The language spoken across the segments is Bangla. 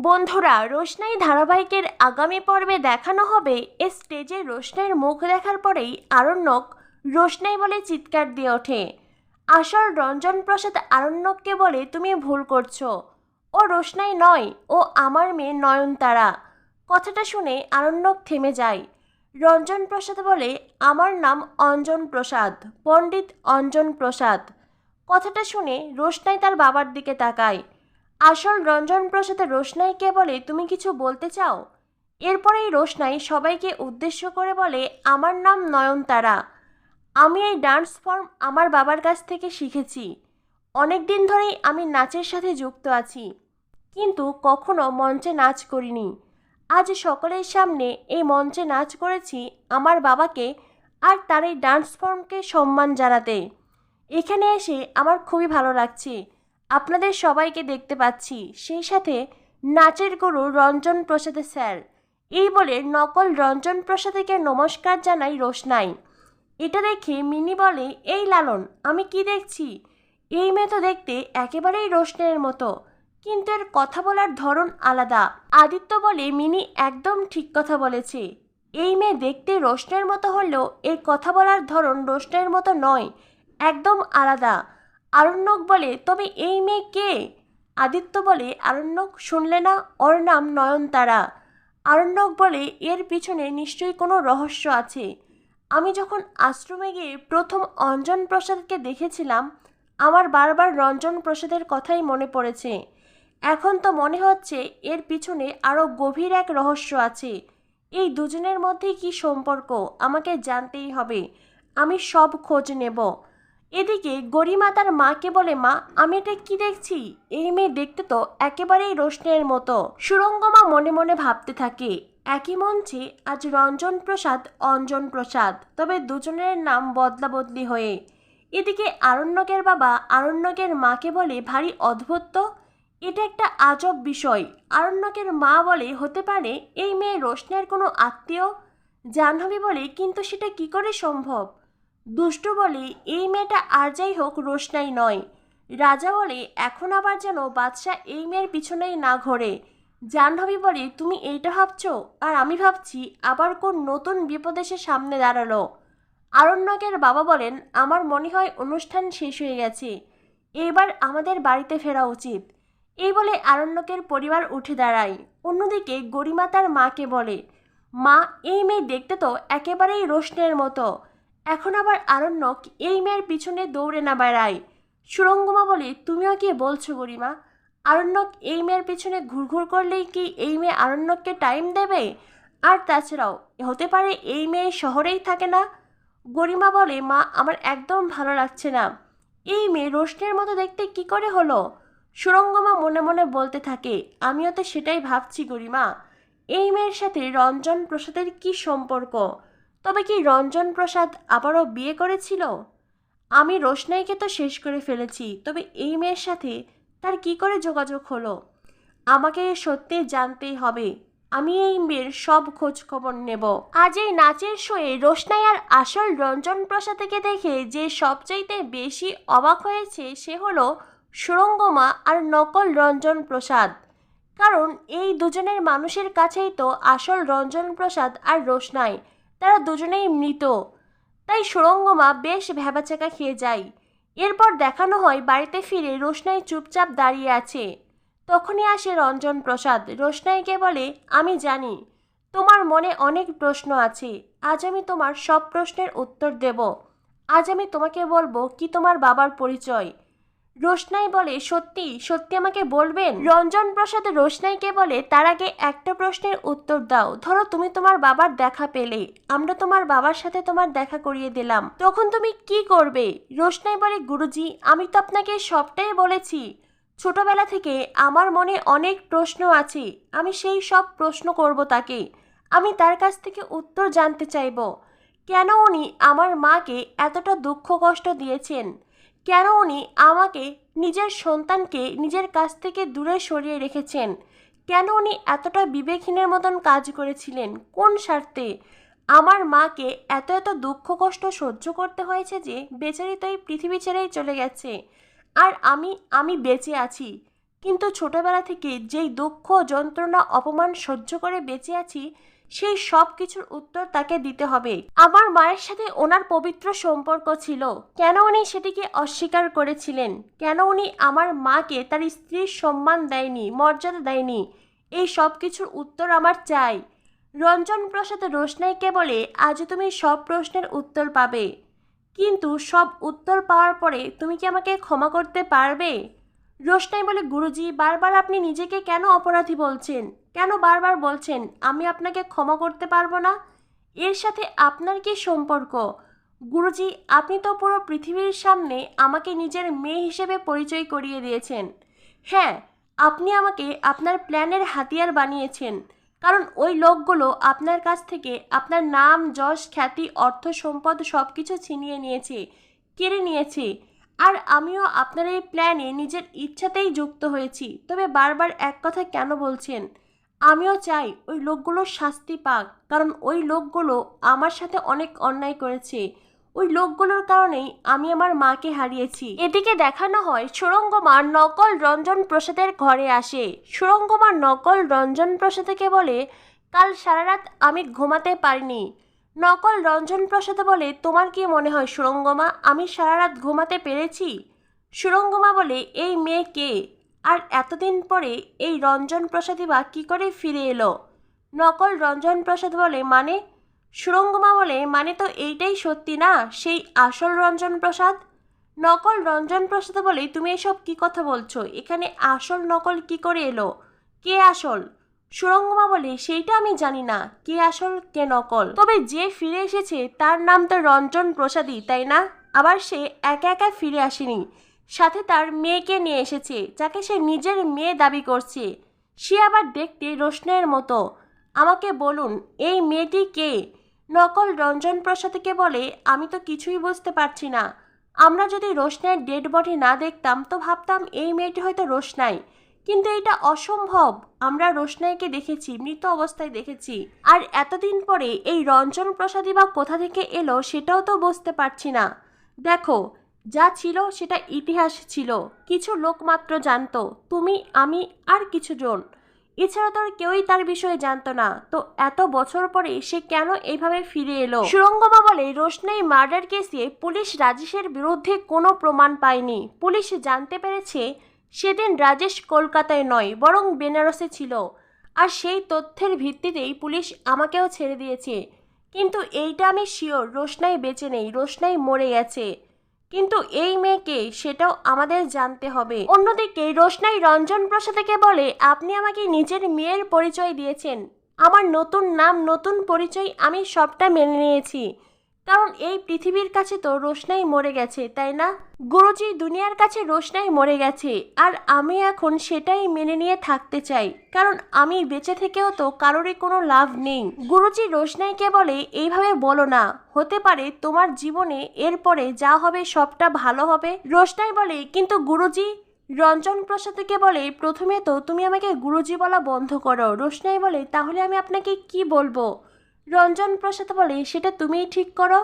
বন্ধুরা, রোশনাই ধারাবাহিকের আগামী পর্বে দেখানো হবে এ স্টেজে রোশনাইয়ের মুখ দেখার পরেই আরণ্যক রোশনাই বলে চিৎকার দিয়ে ওঠে। আসল রঞ্জন প্রসাদ আরণ্যককে বলে, তুমি ভুল করছ। ও রোশনাই নয়, ও আমার মেয়ে নয়নতারা। কথাটা শুনে আরণ্যক থেমে যায়। রঞ্জন প্রসাদ বলে, আমার নাম অঞ্জন প্রসাদ, পণ্ডিত অঞ্জন প্রসাদ। কথাটা শুনে রোশনাই তার বাবার দিকে তাকায়। আসল রঞ্জন প্রসাদে রোশনাইকে বলে তুমি কিছু বলতে চাও? এরপরেই রোশনাই সবাইকে উদ্দেশ্য করে বলে, আমার নাম নয়নতারা। আমি এই ডান্স ফর্ম আমার বাবার কাছ থেকে শিখেছি। অনেক দিন ধরেই আমি নাচের সাথে যুক্ত আছি। কিন্তু কখনো মঞ্চে নাচ করিনি। আজ সকলের সামনে এই মঞ্চে নাচ করেছি আমার বাবাকে আর তার এই ডান্স ফর্মকে সম্মান জানাতে। এখানে এসে আমার খুবই ভালো লাগছে। আপনাদের সবাইকে দেখতে পাচ্ছি। সেই সাথে নাচের গুরু রঞ্জন প্রসাদে স্যার। এই বলে নকল রঞ্জন প্রসাদকে নমস্কার জানাই রোশনাই। এটা দেখে মিনি বলে, এই লালন, আমি কি দেখছি? এই মেয়ে তো দেখতে একেবারেই রোশনের মতো, কিন্তু এর কথা বলার ধরন আলাদা। আদিত্য বলে, মিনি একদম ঠিক কথা বলেছে। এই মেয়ে দেখতে রোশনের মতো হলেও এর কথা বলার ধরন রোশনের মতো নয়, একদম আলাদা। আরণ্যক বলে, তবে এই মেয়ে কে? আদিত্য বলে, আরণ্যক শুনলে না? ওর নাম নয়নতারা। আরণ্যক বলে, এর পিছনে নিশ্চয়ই কোনো রহস্য আছে। আমি যখন আশ্রমে গিয়ে প্রথম অঞ্জন প্রসাদকে দেখেছিলাম, আমার বারবার রঞ্জন প্রসাদের কথাই মনে পড়েছে। এখন তো মনে হচ্ছে এর পিছনে আরও গভীর এক রহস্য আছে। এই দুজনের মধ্যে কি সম্পর্ক? আমাকে জানতেই হবে। আমি সব খোঁজ নেব। এদিকে গরিমা তার মাকে বলে, মা, আমি এটা কি দেখছি? এই মেয়ে দেখতে তো একেবারেই রোশনের মতো। সুরঙ্গমা মনে মনে ভাবতে থাকে, একই মঞ্চে আজ রঞ্জন প্রসাদ, অঞ্জন প্রসাদ। তবে দুজনের নাম বদলা বদলি হয়ে, এদিকে আরণ্যকের বাবা আরণ্যকের মাকে বলে, ভারী অদ্ভুত এটা একটা আজব বিষয়। আরণ্যকের মা বলে, হতে পারে এই মেয়ে রোশনের কোনো আত্মীয়? জাহ্নবী বলে, কিন্তু সেটা কি করে সম্ভব? দুষ্টু বলে, এই মেয়েটা আর যাই হোক রোশনাই নয়। রাজা বলে, এখন আবার যেন বাদশাহ এই মেয়ের পিছনেই না ঘোরে। জাহ্নবী বলে, তুমি এইটা ভাবছ? আর আমি ভাবছি, আবার কোন নতুন বিপদ এসে সামনে দাঁড়াল। আরণ্যকের বাবা বলেন, আমার মনে হয় অনুষ্ঠান শেষ হয়ে গেছে। এবার আমাদের বাড়িতে ফেরা উচিত। এই বলে আরণ্যকের পরিবার উঠে দাঁড়ায়। অন্যদিকে গরিমা তার মাকে বলে, মা, এই মেয়ে দেখতে তো একেবারেই রোশনের মতো। এখন আবার আরণ্যক এই মেয়ের পিছনে দৌড়ে না বেড়ায়। সুরঙ্গমা বলে, তুমিও কি বলছো গরিমা, আরণ্যক এই মেয়ের পিছনে ঘুরঘুর করলেই কি এই মেয়ে আরণ্যককে টাইম দেবে? আর তাছাড়াও, হতে পারে এই মেয়ে শহরেই থাকে না? গরিমা বলে, মা, আমার একদম ভালো লাগছে না। এই মেয়ে রোশনের মতো দেখতে কি করে হলো? সুরঙ্গমা মনে মনে বলতে থাকে, আমিও তো সেটাই ভাবছি গরিমা। এই মেয়ের সাথে রঞ্জন প্রসাদের কি সম্পর্ক? তবে কি রঞ্জন প্রসাদ আবারও বিয়ে করেছিল? আমি রোশনাইকে তো শেষ করে ফেলেছি, তবে এই মেয়ের সাথে তার কি করে যোগাযোগ হলো? আমাকে সত্যি জানতেই হবে। আমি এই মেয়ের সব খোঁজ খবর নেব। আজ এই নাচের শোয়ে রোশনাই আর আসল রঞ্জন প্রসাদকে দেখে যে সবচাইতে বেশি অবাক হয়েছে সে হলো সুরঙ্গমা আর নকল রঞ্জন প্রসাদ। কারণ এই দুজনের মানুষের কাছেই তো আসল রঞ্জন প্রসাদ আর রোশনাই। তারা দুজনেই মৃত। তাই সুরঙ্গমা বেশ ভ্যাবাচাকা খেয়ে যায়। এরপর দেখানো হয় বাড়িতে ফিরে রোশনাই চুপচাপ দাঁড়িয়ে আছে। তখনই আসে রঞ্জন প্রসাদ। রোশনাইকে বলে, আমি জানি, তোমার মনে অনেক প্রশ্ন আছে। আজ আমি তোমার সব প্রশ্নের উত্তর দেব। আজ আমি তোমাকে বলব কি তোমার বাবার পরিচয়। রোশনাই বলে, সত্যি সত্যি আমাকে বলবেন? রঞ্জন প্রসাদ রোশনাইকে বলে, তার আগে একটা প্রশ্নের উত্তর দাও। ধরো তুমি তোমার বাবার দেখা পেলে। আমরা তোমার বাবার সাথে তোমার দেখা করিয়ে দিলাম। তখন তুমি কি করবে? রোশনাই বলে, গুরুজি, আমি তো আপনাকে সবটাই বলেছি। ছোটবেলা থেকে আমার মনে অনেক প্রশ্ন আছে। আমি সেই সব প্রশ্ন করব তাকে। আমি তার কাছ থেকে উত্তর জানতে চাইব। কেন উনি আমার মাকে এতটা দুঃখ কষ্ট দিয়েছেন? কেন উনি আমাকে নিজের সন্তানকে নিজের কাছ থেকে দূরে সরিয়ে রেখেছেন? কেন উনি এতটা বিবেকহীনের মতন কাজ করেছিলেন? কোন স্বার্থে? আমার মাকে এত এত দুঃখ কষ্ট সহ্য করতে হয়েছে যে বেচারি তো এই পৃথিবী ছেড়েই চলে গেছে। আর আমি আমি বেঁচে আছি। কিন্তু ছোটবেলা থেকে যেই দুঃখ, যন্ত্রণা, অপমান সহ্য করে বেঁচে আছি সেই সব কিছুর উত্তর তাকে দিতে হবে। আমার মায়ের সাথে ওনার পবিত্র সম্পর্ক ছিল। কেন উনি সেটিকে অস্বীকার করেছিলেন? কেন উনি আমার মাকে তার স্ত্রীর সম্মান দেয়নি, মর্যাদা দেয়নি? এই সব কিছুর উত্তর আমার চাই। রঞ্জন প্রসাদ রোশনাইকে বলে, আজ তুমি সব প্রশ্নের উত্তর পাবে। কিন্তু সব উত্তর পাওয়ার পরে তুমি কি আমাকে ক্ষমা করতে পারবে? রোশনাই বলে, গুরুজি, বারবার আপনি নিজেকে কেন অপরাধী বলছেন? কেন বারবার বলছেন, আমি আপনাকে ক্ষমা করতে পারব না? এর সাথে আপনার কি সম্পর্ক? গুরুজি, আপনি তো পুরো পৃথিবীর সামনে আমাকে নিজের মেয়ে হিসেবে পরিচয় করিয়ে দিয়েছেন। হ্যাঁ আপনি আমাকে আপনার প্ল্যানের হাতিয়ার বানিয়েছেন, কারণ ওই লোকগুলো আপনার কাছ থেকে আপনার নাম, যশ, খ্যাতি, অর্থ, সম্পদ সব কিছু ছিনিয়ে নিয়েছে, কেড়ে নিয়েছে। আর আমিও আপনার এই প্ল্যানে নিজের ইচ্ছাতেই যুক্ত হয়েছি, তবে বারবার এক কথা কেন বলছেন? আমিও চাই ওই লোকগুলো শাস্তি পাক, কারণ ওই লোকগুলো আমার সাথে অনেক অন্যায় করেছে। ওই লোকগুলোর কারণেই আমি আমার মাকে হারিয়েছি। এদিকে দেখানো হয় সুরঙ্গমার নকল রঞ্জন প্রসাদের ঘরে আসে। সুরঙ্গমার নকল রঞ্জন প্রসাদকে বলে, কাল সারা রাত আমি ঘুমাতে পারিনি। নকল রঞ্জন প্রসাদ বলে, তোমার কি মনে হয় সুরঙ্গমা, আমি সারা রাত ঘুমাতে পেরেছি? সুরঙ্গমা বলে, এই মেয়ে কে? আর এতদিন পরে এই রঞ্জন প্রসাদই বা কী করে ফিরে এলো? নকল রঞ্জন প্রসাদ বলে মানে? সুরঙ্গমা বলে মানে তো এইটাই সত্যি না, সেই আসল রঞ্জন প্রসাদ? নকল রঞ্জন প্রসাদ বলে তুমি এসব কি কথা বলছো? এখানে আসল নকল কি করে এলো? কে আসল? সুরঙ্গমা বলে সেইটা আমি জানি না, কে আসল, কে নকল। তবে যে ফিরে এসেছে তার নাম তো রঞ্জন প্রসাদই, তাই না? আবার সে একা একা ফিরে আসেনি। সাথে তার মেয়েকে নিয়ে এসেছে, যাকে সে নিজের মেয়ে দাবি করছে। সে আবার দেখতে রোশনের মতো। আমাকে বলুন, এই মেয়েটি কে? নকল রঞ্জন প্রসাদকে বলে, আমি তো কিছুই বুঝতে পারছি না। আমরা যদি রোশনাইয়ের ডেড বডি না দেখতাম, তো ভাবতাম এই মেয়েটি হয়তো রোশনাই। কিন্তু এটা অসম্ভব। আমরা রোশনাইকে দেখেছি, মৃত অবস্থায় দেখেছি। আর এতদিন পরে এই রঞ্জন প্রসাদী বা কোথা থেকে এলো, সেটাও তো বুঝতে পারছি না। দেখো যা ছিল সেটা ইতিহাস ছিল। কিছু লোক মাত্র জানতো, তুমি, আমি আর কিছু জন এছাড়া তো আর কেউই তার বিষয়ে জানতো না। তো এত বছর পরে সে কেন এইভাবে ফিরে এলো? সুরঙ্গমা বলে রোশনাই মার্ডার কেসে পুলিশ রাজেশের বিরুদ্ধে কোনো প্রমাণ পায়নি। পুলিশ জানতে পেরেছে সেদিন রাজেশ কলকাতায় নয়, বরং বেনারসে ছিল। আর সেই তথ্যের ভিত্তিতেই পুলিশ আমাকেও ছেড়ে দিয়েছে। কিন্তু এইটা আমি শিওর রোশনাই বেঁচে নেই রোশনাই মরে গেছে। কিন্তু এই মেয়েকে সেটাও আমাদের জানতে হবে। অন্যদিকে রোশনাই রঞ্জন প্রসাদকে বলে, আপনি আমাকে নিজের মেয়ের পরিচয় দিয়েছেন। আমার নতুন নাম, নতুন পরিচয় আমি সবটা মেনে নিয়েছি। কারণ এই পৃথিবীর কাছে তো রোশনাই মরে গেছে, তাই না? গুরুজি, দুনিয়ার কাছে রোশনাই মরে গেছে, আর আমি এখন সেটাই মেনে নিয়ে থাকতে চাই, কারণ আমি বেঁচে থেকেও তো কারোরই কোনো লাভ নেই। গুরুজি, রোশনাইকে বলে, এইভাবে বলো না, হতে পারে তোমার জীবনে এরপরে যা হবে সবটা ভালো হবে? রোশনাই বলে, কিন্তু গুরুজি রঞ্জন প্রসাদকে বলে, প্রথমে তো তুমি আমাকে গুরুজি বলা বন্ধ করো। রোশনাই বলে, তাহলে আমি আপনাকে কি বলব? রঞ্জন প্রসাদ বলে, সেটা তুমিই ঠিক করো?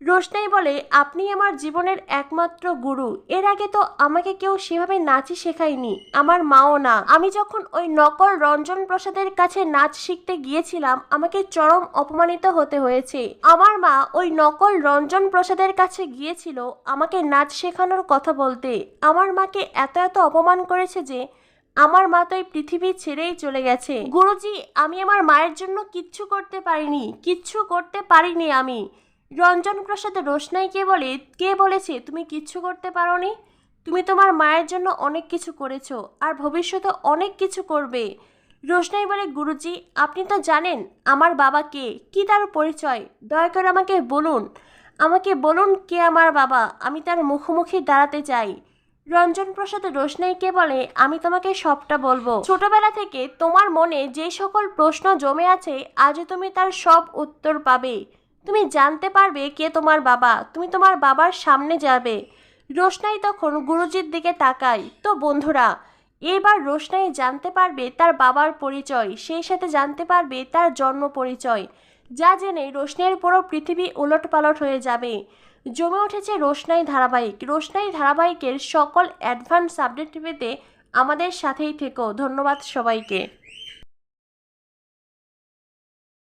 রোশনাই বলে, আপনি আমার জীবনের একমাত্র গুরু। এর আগে তো আমাকে কেউ সেভাবে নাচই শেখায়নি। আমার মাও না। আমি যখন ওই নকল রঞ্জন প্রসাদের কাছে নাচ শিখতে গিয়েছিলাম, আমাকে চরম অপমানিত হতে হয়েছে। আমার মা ওই নকল রঞ্জন প্রসাদের কাছে গিয়েছিল আমাকে নাচ শেখানোর কথা বলতে। আমার মাকে এত এত অপমান করেছে যে আমার মা তো এই পৃথিবী ছেড়েই চলে গেছে। গুরুজি, আমি আমার মায়ের জন্য কিচ্ছু করতে পারিনি। কিচ্ছু করতে পারিনি আমি। রঞ্জন প্রসাদ রোশনাইকে বলে, কে বলেছে, তুমি কিচ্ছু করতে পারোনি? তুমি তোমার মায়ের জন্য অনেক কিছু করেছ, আর ভবিষ্যতে অনেক কিছু করবে। রোশনাই বলে, গুরুজি, আপনি তো জানেন, আমার বাবা কে? কি তার পরিচয়? দয়া করে আমাকে বলুন। আমাকে বলুন কে আমার বাবা? আমি তার মুখোমুখি দাঁড়াতে চাই। রঞ্জন প্রসাদ রোশনাইকে বলে? আমি তোমাকে সবটা বলব। ছোটবেলা থেকে তোমার মনে যে সকল প্রশ্ন জমে আছে আজ তুমি তার সব উত্তর পাবে। তুমি জানতে পারবে কে তোমার বাবা। তুমি তোমার বাবার সামনে যাবে। রোশনাই তখন গুরুজির দিকে তাকায় তো বন্ধুরা এবার রোশনাই জানতে পারবে তার বাবার পরিচয়। সেই সাথে জানতে পারবে তার জন্ম পরিচয়। যা জেনে রোশনাইয়ের পুরো পৃথিবী উলট পালট হয়ে যাবে। জমে উঠেছে রোশনাই ধারাবাহিক। রোশনাই ধারাবাহিকের সকল অ্যাডভান্স আপডেট পেতে আমাদের সাথেই থেকো। ধন্যবাদ সবাইকে।